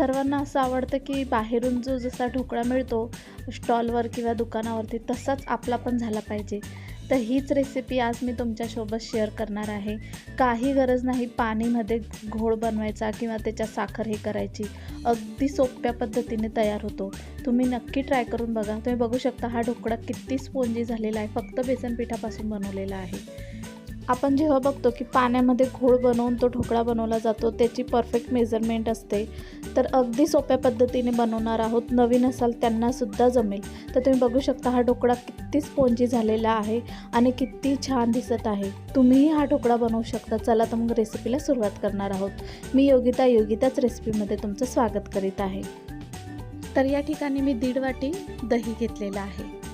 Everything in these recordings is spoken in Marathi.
सर्वांना असं आवडतं की बाहेरून जो जसा ढोकळा मिळतो स्टॉलवर किंवा दुकानावरती तसाच आपला पण झाला पाहिजे. तर हीच रेसिपी आज मी तुमच्यासोबत शेअर करणार आहे. काही गरज नाही पाणीमध्ये घोळ बनवायचा किंवा त्याच्यात साखर हे करायची. अगदी सोप्या पद्धतीने तयार होतो. तुम्ही नक्की ट्राय करून बघा. तुम्ही बघू शकता हा ढोकळा किती स्पोंजी झालेला आहे. फक्त बेसन पिठापासून बनवलेला आहे. आपण जेव्हा बघतो की पाण्यामध्ये घोळ बनवून तो ढोकळा बनवला जातो त्याची परफेक्ट मेजरमेंट असते. तर अगदी सोप्या पद्धतीने बनवणार आहोत. नवीन असाल त्यांनासुद्धा जमेल. तर तुम्ही बघू शकता हा ढोकळा किती स्पोंजी झालेला आहे आणि किती छान दिसत आहे. तुम्हीही हा ढोकळा बनवू शकता. चला तर मग रेसिपीला सुरुवात करणार आहोत. मी योगिता योगिताच रेसिपीमध्ये तुमचं स्वागत करीत आहे. तर या ठिकाणी मी दीड वाटी दही घेतलेलं आहे.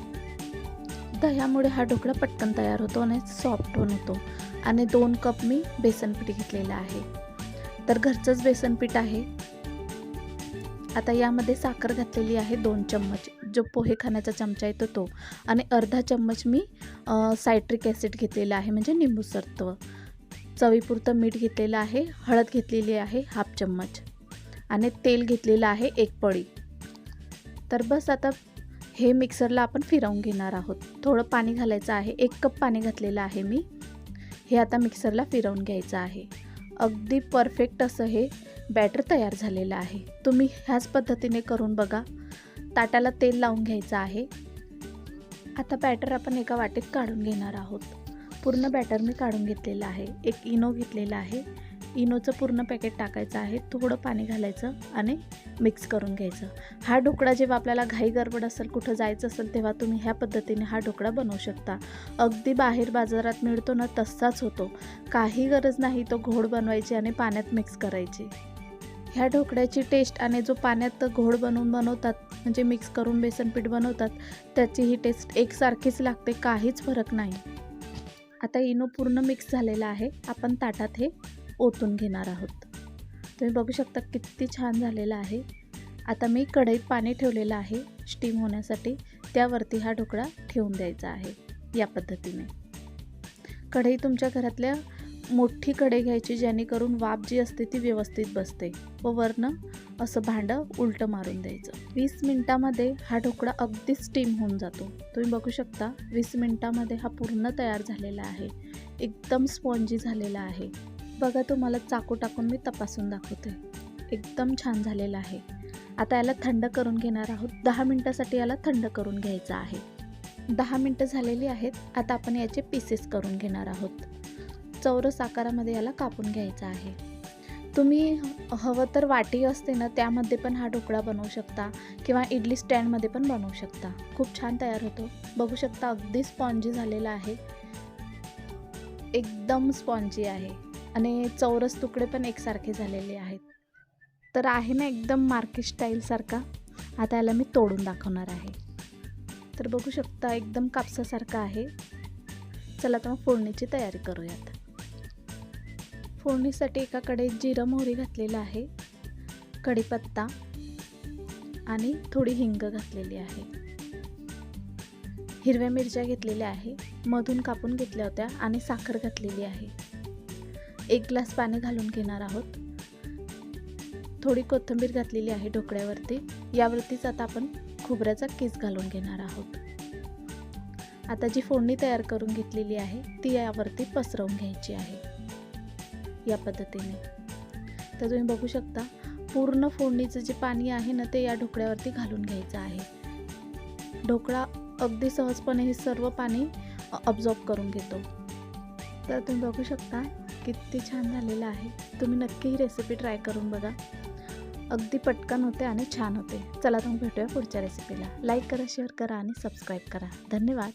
दह्यामुळे हा ढोकळा पटकन तयार होतो आणि सॉफ्ट पण होतो. आणि दोन कप मी बेसनपीठ घेतलेलं आहे. तर घरचंच बेसनपीठ आहे. आता यामध्ये साखर घातलेली आहे दोन चम्मच. जो पोहे खाण्याचा चमचा येतो तो. आणि अर्धा चम्मच मी सायट्रिक ॲसिड घेतलेला आहे म्हणजे निंबू सरत्व. चवीपुरतं मीठ घेतलेलं आहे हळद घेतलेली आहे हाफ चम्मच. आणि तेल घेतलेलं आहे एक पळी. तर बस आता हे मिक्सरला आपण फिरवून घेणार आहोत. थोडं पाणी घालायचं आहे. एक कप पाणी घातलेलं आहे मी. हे आता मिक्सरला फिरवून घ्यायचं आहे. अगदी परफेक्ट असं हे बॅटर तयार झालेलं आहे. तुम्ही ह्याच पद्धतीने करून बघा. ताटाला तेल लावून घ्यायचं आहे. आता बॅटर आपण एका वाटेत काढून घेणार आहोत. पूर्ण बॅटर मी काढून घेतलेलं आहे. एक इनो घेतलेला आहे. इनोचं पूर्ण पॅकेट टाकायचं आहे थोडं पाणी घालायचं आणि मिक्स करून घ्यायचं. हा ढोकळा जेव्हा आपल्याला घाई गडबड असेल कुठं जायचं असेल तेव्हा तुम्ही ह्या पद्धतीने हा ढोकळा बनवू शकता. अगदी बाहेर बाजारात मिळतो ना तसाच होतो. काही गरज नाही तो घोड बनवायची आणि पाण्यात मिक्स करायची. ह्या ढोकळ्याची टेस्ट आणि जो पाण्यात घोड बनवून बनवतात म्हणजे मिक्स करून बेसन पीठ बनवतात त्याची ही टेस्ट एकसारखीच लागते काहीच फरक नाही. आता इनो पूर्ण मिक्स झालेला आहे. आपण ताटात हे ओतून घेणार आहोत. तुम्ही बघू शकता किती छान झालेलं आहे. आता मी कढईत पाणी ठेवलेलं आहे स्टीम होण्यासाठी. त्यावरती हा ढोकळा ठेवून द्यायचा आहे या पद्धतीने. कढई तुमच्या घरातल्या मोठी कढई घ्यायची जेणेकरून वाफ जी असते ती व्यवस्थित बसते व वरनं असं भांडं उलटं मारून द्यायचं. वीस मिनटामध्ये हा ढोकळा अगदी स्टीम होऊन जातो. तुम्ही बघू शकता वीस मिनटामध्ये हा पूर्ण तयार झालेला आहे. एकदम स्पॉन्जी झालेला आहे. बघा तुम्हाला चाकू टाकून मी तपासून दाखवते एकदम छान झालेला आहे. आता याला थंड करून घेणार आहोत. दहा मिनटासाठी याला थंड करून घ्यायचं आहे. दहा मिनटं झालेली आहेत. आता आपण याचे पीसेस करून घेणार आहोत. चौरस आकारामध्ये याला कापून घ्यायचा आहे. तुम्ही हवं तर वाटी असते ना त्यामध्ये पण हा ढोकळा बनवू शकता किंवा इडली स्टँडमध्ये पण बनवू शकता. खूप छान तयार होतो. बघू शकता अगदी स्पॉन्जी झालेला आहे. एकदम स्पॉन्जी आहे. आणि चौरस तुकडे पण एकसारखे झालेले आहेत. तर आहे ना एकदम मार्केट स्टाईलसारखा आता याला मी तोडून दाखवणार आहे. तर बघू शकता एकदम कापसासारखा आहे. चला तर मग फोडणीची तयारी करूयात. फोडणीसाठी एकाकडे जिरं मोहरी घातलेलं आहे कढीपत्ता आणि थोडी हिंग घातलेली आहे. हिरव्या मिरच्या घेतलेल्या आहे मधून कापून घेतल्या होत्या आणि साखर घातलेली आहे. एक ग्लास पाणी घालून घेणार आहोत. थोडी कोथिंबीर घातलेली आहे ढोकळ्यावरती. यावरतीच आता आपण खोबऱ्याचा केस घालून घेणार आहोत. आता जी फोडणी तयार करून घेतलेली आहे ती यावरती पसरवून घ्यायची आहे. या पद्धतीने. तर तुम्ही बघू शकता पूर्ण फोडणीचं जे पाणी आहे ना ते या ढोकळ्यावरती घालून घ्यायचं आहे. ढोकळा अगदी सहजपणे हे सर्व पाणी अब्झॉर्ब करून घेतो. तर तुम्ही बघू शकता किती छान झालेलं आहे. तुम्ही नक्की ही रेसिपी ट्राय करून बघा. अगदी पटकन होते आणि छान होते. चला तुम्ही भेटूया पुढच्या रेसिपीला लाईक करा शेअर करा आणि सबस्क्राईब करा. धन्यवाद.